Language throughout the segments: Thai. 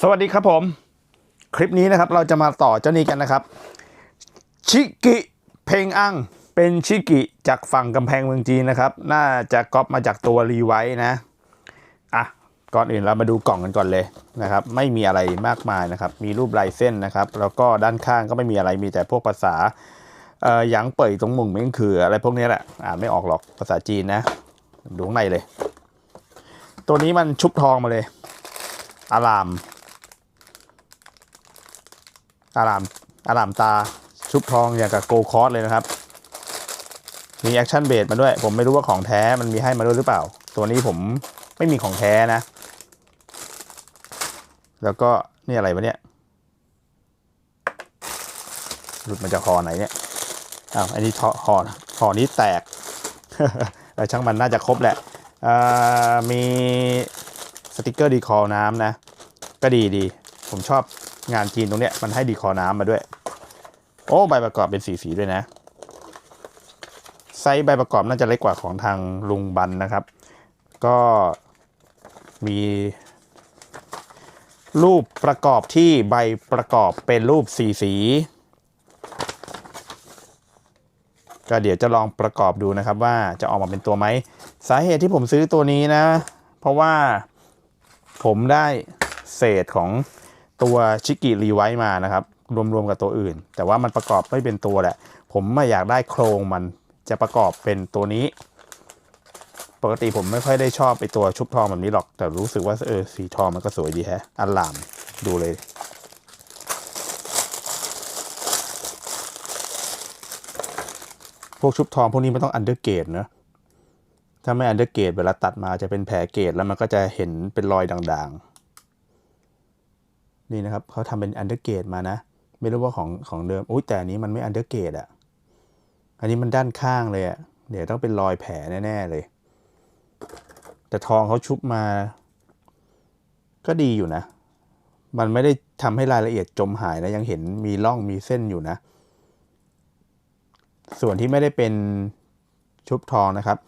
สวัสดีครับผม คลิปนี้นะครับเราจะมาต่อเจ้านี้กันนะครับ ชิกิเพลงอังเป็นชิกิจากฝั่งกำแพงเมืองจีนนะครับ น่าจะก๊อปมาจากตัวรีไวท์นะอะก่อนอื่นเรามาดูกล่องกันก่อนเลยนะครับ ไม่มีอะไรมากมายนะครับ มีรูปลายเส้นนะครับ แล้วก็ด้านข้างก็ไม่มีอะไรมีแต่พวกภาษาเอ่อหยางเป่ยตรงมุงเม้งคือ อะไรพวกนี้แหละอ่านไม่ออกหรอกภาษาจีนนะดูข้างในเลย ตัวนี้มันชุบทองมาเลยอาราม อารามอารามตาชุบทองอย่างกับโกคอร์สเลยนะครับ มีแอคชั่นเบสมาด้วย ผมไม่รู้ว่าของแท้มันมีให้มาด้วยหรือเปล่า ตัวนี้ผมไม่มีของแท้นะ แล้วก็นี่อะไรวะเนี่ยหลุดมาจากคอไหนเนี่ยอ้าวอันนี้คอคอคอนี้แตกแต่ช่างมันน่าจะครบแหละมีสติกเกอร์ดีคอน้ำนะ ก็ดีดี ผมชอบ งานจีนตรงเนี้ยมันให้ดีคอน้ำมาด้วย โอ้ใบประกอบเป็นสีสีด้วยนะ ไซส์ใบประกอบน่าจะเล็กกว่าของทางลุงบันนะครับ ก็มี รูปประกอบที่ใบประกอบเป็นรูปสีสี ก็เดี๋ยวจะลองประกอบดูนะครับว่าจะออกมาเป็นตัวไหม สาเหตุที่ผมซื้อตัวนี้นะ เพราะว่าผมได้เศษของ ตัวชิกิรีไว้มานะครับ รวมๆกับตัวอื่น แต่ว่ามันประกอบไม่เป็นตัวแหละ ผมไม่อยากได้โครงมันจะประกอบเป็นตัวนี้ ปกติผมไม่ค่อยได้ชอบไปตัวชุบทองแบบนี้หรอก แต่รู้สึกว่าเออสีทองมันก็สวยดีแฮะอันลามดูเลย พวกชุบทองพวกนี้ไม่ต้องอันเดอร์เกตนะถ้าไม่อันเดอร์เกตเวลาตัดมาจะเป็นแผลเกตแล้วมันก็จะเห็นเป็นรอยด่างๆ นี่นะครับเขาทำเป็นอันเดอร์เกตมานะ ไม่รู้ว่าของของเดิมอุ้ยแต่อันนี้มันไม่อันเดอร์เกตอะ อันนี้มันด้านข้างเลยอะ เดี๋ยวต้องเป็นรอยแผลแน่ๆเลย แต่ทองเขาชุบมา ก็ดีอยู่นะ มันไม่ได้ทำให้รายละเอียดจมหายนะยังเห็นมีร่องมีเส้นอยู่นะ ส่วนที่ไม่ได้เป็นชุบทองนะครับ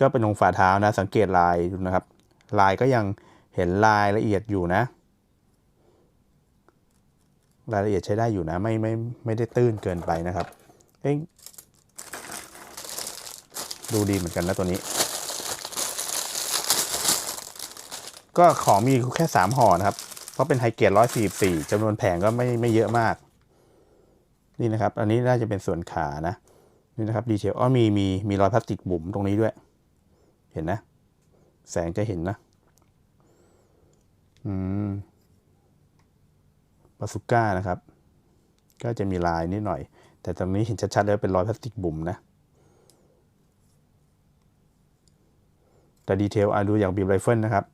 ก็เป็นตรงฝ่าเท้านะ สังเกตลายดูนะครับ ลายก็ยังเห็นลายละเอียดอยู่นะ รายละเอียดใช้ได้อยู่นะไม่ไม่ไม่ได้ตื้นเกินไปนะครับเอ้ดูดีเหมือนกันนะตัวนี้ ก็ของมีแค่สามห่อนะครับ เพราะเป็นไฮเกียรดร้อยสี่สี่จำนวนแผงก็ไม่ไม่เยอะมาก นี่นะครับ อันนี้น่าจะเป็นส่วนขานะ นี่นะครับดีเทลอ๋อมีมีมีรอยพลาสติกบุ๋มตรงนี้ด้วย เห็นนะ แสงจะเห็นนะ อืม บาสุก้านะครับ ก็จะมีลายนิดหน่อย แต่ตรงนี้เห็นชัดๆแล้วเป็นรอยพลาสติกบุ๋มนะ แต่ดีเทลอะดูอย่างบีมไรเฟิลนะครับ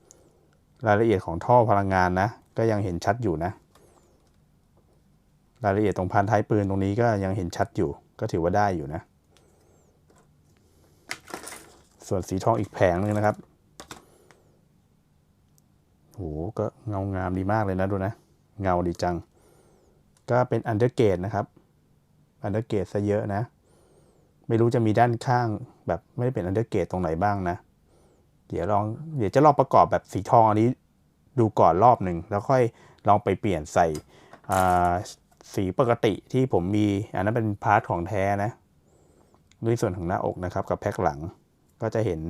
รายละเอียดของท่อพลังงานนะ ก็ยังเห็นชัดอยู่นะ รายละเอียดตรงพันท้ายปืนตรงนี้ก็ยังเห็นชัดอยู่ ก็ถือว่าได้อยู่นะ ส่วนสีทองอีกแผงหนึงนะครับโหก็เงางามดีมากเลยนะดูนะ เงาดีจัง ก็เป็นอันเดอร์เกตนะครับอันเดอร์เกตซะเยอะนะ ไม่รู้จะมีด้านข้างแบบไม่ได้เป็นอันเดอร์เกตตรงไหนบ้างนะ เดี๋ยวลองเดี๋ยวจะลองประกอบแบบสีทองอันนี้ดูก่อนรอบหนึ่งแล้วค่อยลองไปเปลี่ยนใส่สีปกติที่ผมมีอันนั้นเป็นพาร์ทของแท้นะด้วยส่วนของหน้าอกนะครับกับแพ็คหลังก็จะเห็น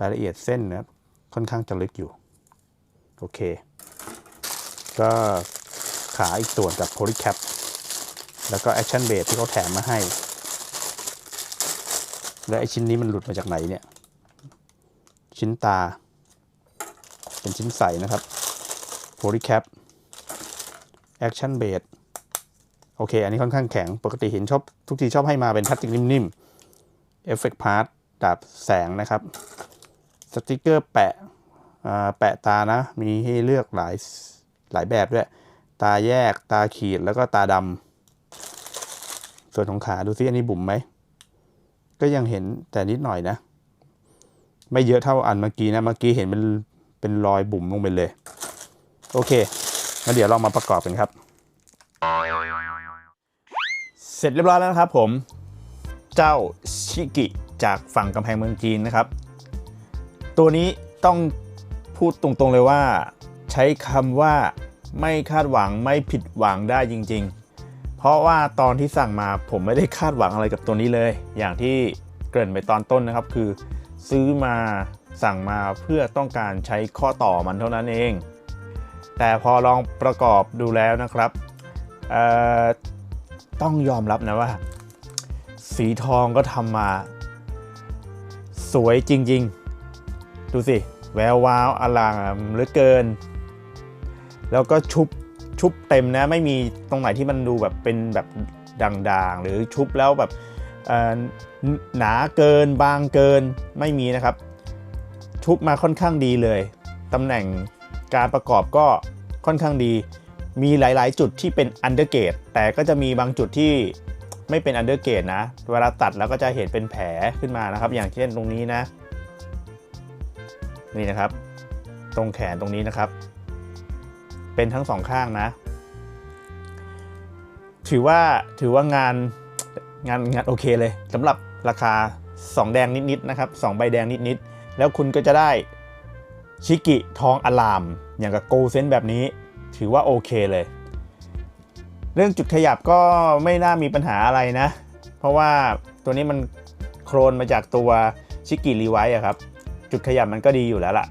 รายละเอียดเส้นนะค่อนข้างจะลึกอยู่ โอเค ก็ขาอีกส่วนกับโพลีแคปแล้วก็แอคชั่นเบสที่เขาแถมมาให้ แล้วไอชิ้นนี้มันหลุดมาจากไหนเนี่ย ชิ้นตา เป็นชิ้นใสนะครับ Polycap Action Base โอเค อันนี้ค่อนข้างแข็ง ปกติเห็นชอบทุกทีชอบให้มาเป็นพลาสติกนิ่มๆ Effect Part ดับแสงนะครับ สติกเกอร์แปะอ่าแปะตานะ มีให้เลือกหลาย หลายแบบด้วย ตาแยกตาขีดแล้วก็ตาดำส่วนของขาดูซิอันนี้บุ๋มไหม ก็ยังเห็นแต่นิดหน่อยนะ ไม่เยอะเท่าอันเมื่อกี้นะ เมื่อกี้เห็นเป็นเป็นรอยบุ๋มลงไปเลย โอเคงั้นเดี๋ยวเรามาประกอบกันครับ เสร็จเรียบร้อยแล้วนะครับผม เจ้าชิกิจากฝั่งกำแพงเมืองจีนนะครับ ตัวนี้ต้องพูดตรงๆเลยว่า ช้คำว่าไม่คาดหวังไม่ผิดหวังได้จริง ๆ เพราะว่าตอนที่สั่งมาผมไม่ได้คาดหวังอะไรกับตัวนี้เลย อย่างที่เกริ่นไปตอนต้นนะครับ คือ ซื้อมาสั่งมาเพื่อต้องการใช้ข้อต่อมันเท่านั้นเอง แต่พอลองประกอบดูแล้วนะครับต้องยอมรับนะว่า สีทองก็ทำมา สวยจริง ๆ ดูสิ แวววาวอลามเหลือเกิน แล้วก็ชุบชุบเต็มนะไม่มีตรงไหนที่มันดูแบบเป็นแบบด่างๆ หรือชุบแล้วแบบหนาเกินบางเกินไม่มีนะครับ ชุบมาค่อนข้างดีเลยตำแหน่งการประกอบก็ค่อนข้างดี มีหลายๆ จุดที่เป็นอันเดอร์เกตแต่ก็จะมีบางจุดที่ไม่เป็นอันเดอร์เกตนะ เวลาตัดแล้วก็จะเห็นเป็นแผลขึ้นมานะครับ อย่างเช่นตรงนี้นะ นี่นะครับ ตรงแขนตรงนี้นะครับ เป็นทั้งสองข้างนะ ถือว่าถือว่างานงานงานโอเคเลยสำหรับราคา 2 แดงนิดๆนะครับ 2 ใบแดงนิดๆ แล้วคุณก็จะได้ชิกิทองอลาม อย่างกับโกลเซนแบบนี้ ถือว่าโอเคเลย เรื่องจุดขยับก็ไม่น่ามีปัญหาอะไรนะ เพราะว่าตัวนี้มันโครนมาจากตัวชิกิรีไวอะครับ จุดขยับมันก็ดีอยู่แล้วล่ะ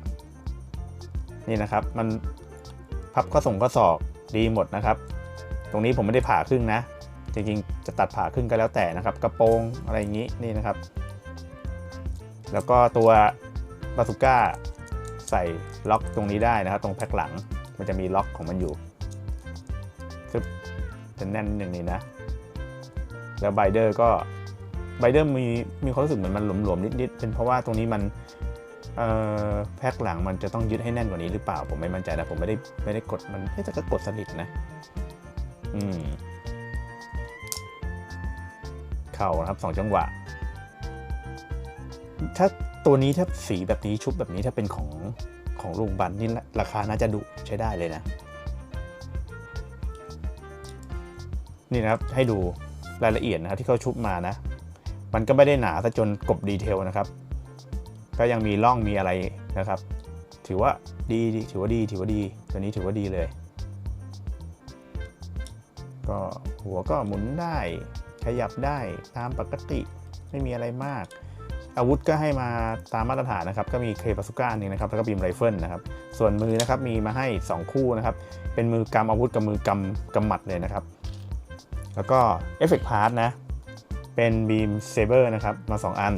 นี่นะครับ มัน พับข้อส่งข้อศอกดีหมดนะครับ ตรงนี้ผมไม่ได้ผ่าครึ่งนะ จริงๆ จะตัดผ่าครึ่งก็แล้วแต่นะครับ กระโปรงอะไรอย่างนี้นี่นะครับ แล้วก็ตัวบาสุก้าใส่ล็อกตรงนี้ได้นะครับ ตรงแพ็คหลังมันจะมีล็อกของมันอยู่ซึบจะแน่นนิดนึงนี่นะ แล้วไบเดอร์ก็ไบเดอร์มีมีความรู้สึกเหมือนมันหลวมๆนิดๆเป็นเพราะว่าตรงนี้มัน แพ็คหลังมันจะต้องยึดให้แน่นกว่านี้หรือเปล่า ผมไม่มั่นใจนะผมไม่ได้ไม่ได้กดมันน่จะก็กดสนิทนะ อืม เข่านะครับสองจังหวะ ถ้าตัวนี้ถ้าสีแบบนี้ชุบแบบนี้ถ้าเป็นของของลุงบันนี่ราคาน่าจะดุใช้ได้เลยนะ นี่นะครับให้ดูรายละเอียดนะครับที่เขาชุบมานะ มันก็ไม่ได้หนาซะจนกบดีเทลนะครับ ก็ยังมีร่องมีอะไรนะครับ ถือว่าดีถือว่าดีถือว่าดีตัวนี้ถือว่าดีเลย ก็หัวก็หมุนได้ขยับได้ตามปกติไม่มีอะไรมาก อาวุธก็ให้มาตามมาตรฐานนะครับ ก็มีเคปาสุก้านึงนะครับแล้วก็บีมไรเฟิลนะครับ ส่วนมือนะครับมีมาให้ 2 คู่นะครับ เป็นมือกำอาวุธกับมือกำกำหมัดเลยนะครับ แล้วก็เอฟเฟกต์พาร์ทนะ เป็นบีมเซเบอร์นะครับมา 2 อัน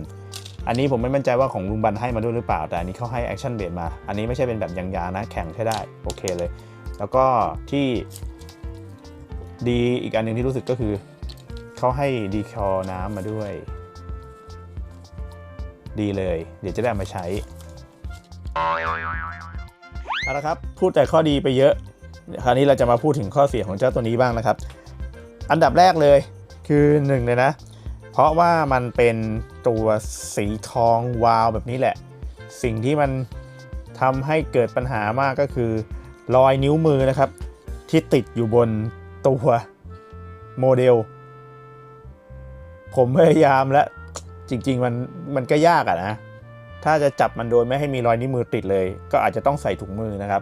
อันนี้ผมไม่มั่นใจว่าของลุงบันให้มาด้วยหรือเปล่า แต่อันนี้เขาให้แอคชั่นเบรมา อันนี้ไม่ใช่เป็นแบบยางๆนะ แข็งใช้ได้ โอเคเลย แล้วก็ที่ดีอีกอันหนึ่งที่รู้สึกก็คือ เขาให้ดีคอน้ำมาด้วย ดีเลย เดี๋ยวจะได้มาใช้เอาละครับพูดแต่ข้อดีไปเยอะ คราวนี้เราจะมาพูดถึงข้อเสียของเจ้าตัวนี้บ้างนะครับ อันดับแรกเลยคือหนึ่งเลยนะ เพราะว่ามันเป็นตัวสีทองวาวแบบนี้แหละ สิ่งที่มันทำให้เกิดปัญหามากก็คือรอยนิ้วมือนะครับ ที่ติดอยู่บนตัวโมเดล ผมพยายามแล้วจริง ๆ มันมันก็ยากอะนะ ถ้าจะจับมันโดยไม่ให้มีรอยนิ้วมือติดเลย ก็อาจจะต้องใส่ถุงมือนะครับ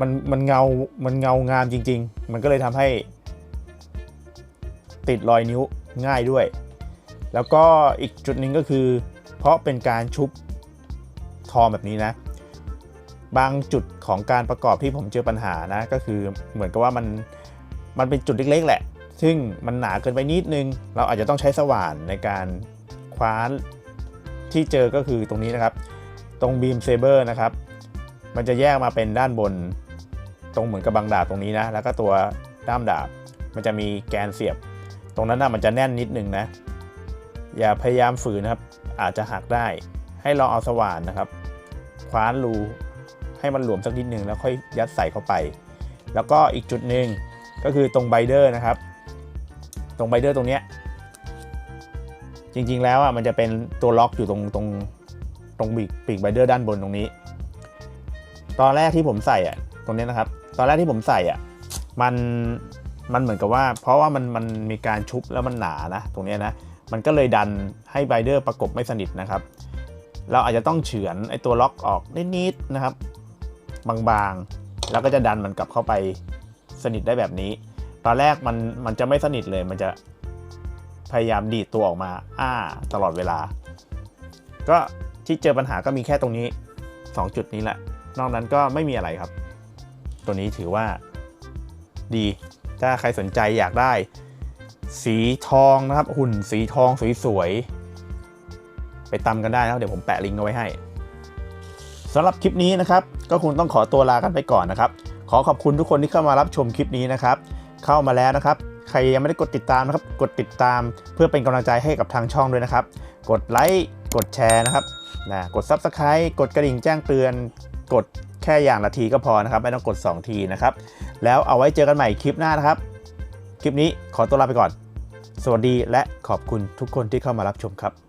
มันมันเงา มันเงางามจริง ๆ มันก็เลยทำให้ ติดรอยนิ้วง่ายด้วย แล้วก็อีกจุดหนึ่งก็คือ เพราะเป็นการชุบทองแบบนี้นะ บางจุดของการประกอบที่ผมเจอปัญหานะ ก็คือเหมือนกับว่ามันมันเป็นจุดเล็กๆแหละ ซึ่งมันหนาเกินไปนิดนึง เราอาจจะต้องใช้สว่านในการคว้านที่เจอก็คือตรงนี้นะครับ ตรงบีมเซเบอร์นะครับ มันจะแยกมาเป็นด้านบน ตรงเหมือนกับบังดาบตรงนี้นะ แล้วก็ตัวด้ามดาบ มันจะมีแกนเสียบ ตรงนั้นนะมันจะแน่นนิดนึงนะ อย่าพยายามฝืนนะครับ อาจจะหักได้ ให้ลองเอาสว่านนะครับ คว้านรูให้มันหลวมสักนิดนึงแล้วค่อยยัดใส่เข้าไป แล้วก็อีกจุดหนึ่งก็คือตรงไบเดอร์นะครับ ตรงไบเดอร์ตรงเนี้ยจริงๆแล้วอะมันจะเป็นตัวล็อกอยู่ตรงตรงตรงปีกปีกไบเดอร์ด้านบนตรงนี้ ตอนแรกที่ผมใส่อะตรงนี้นะครับ ตอนแรกที่ผมใส่อะมัน มันเหมือนกับว่า เพราะว่ามันมันมีการชุบแล้วมันหนานะ ตรงนี้นะ มันก็เลยดันให้ไบเดอร์ประกบไม่สนิทนะครับ เราอาจจะต้องเฉือนไอตัวล็อกออกนิดๆนะครับ บางๆ แล้วก็จะดันมันกลับเข้าไปสนิทได้แบบนี้ ตอนแรกมันมันจะไม่สนิทเลย มันจะพยายามดีดตัวออกมา อ้า ตลอดเวลา ก็ที่เจอปัญหาก็มีแค่ตรงนี้ 2 จุดนี้แหละ นอกนั้นก็ไม่มีอะไรครับ ตัวนี้ถือว่าดี ถ้าใครสนใจอยากได้ สีทองนะครับหุ่นสีทองสวยๆไปตำกันได้นะครับเดี๋ยวผมแปะลิงก์เอาไว้ให้สำหรับคลิปนี้นะครับ ก็คงต้องขอตัวลากันไปก่อนนะครับ ขอขอบคุณทุกคนที่เข้ามารับชมคลิปนี้นะครับ เข้ามาแล้วนะครับ ใครยังไม่ได้กดติดตามนะครับ กดติดตามเพื่อเป็นกำลังใจให้กับทางช่องด้วยนะครับ กดไลค์กดแชร์นะครับนะกด Subscribe กดกระดิ่งแจ้งเตือน กด แค่อย่างละทีก็พอนะครับ ไม่ต้องกด 2 ทีนะครับ แล้วเอาไว้เจอกันใหม่คลิปหน้านะครับ คลิปนี้ขอตัวลาไปก่อน สวัสดีและขอบคุณทุกคนที่เข้ามารับชมครับ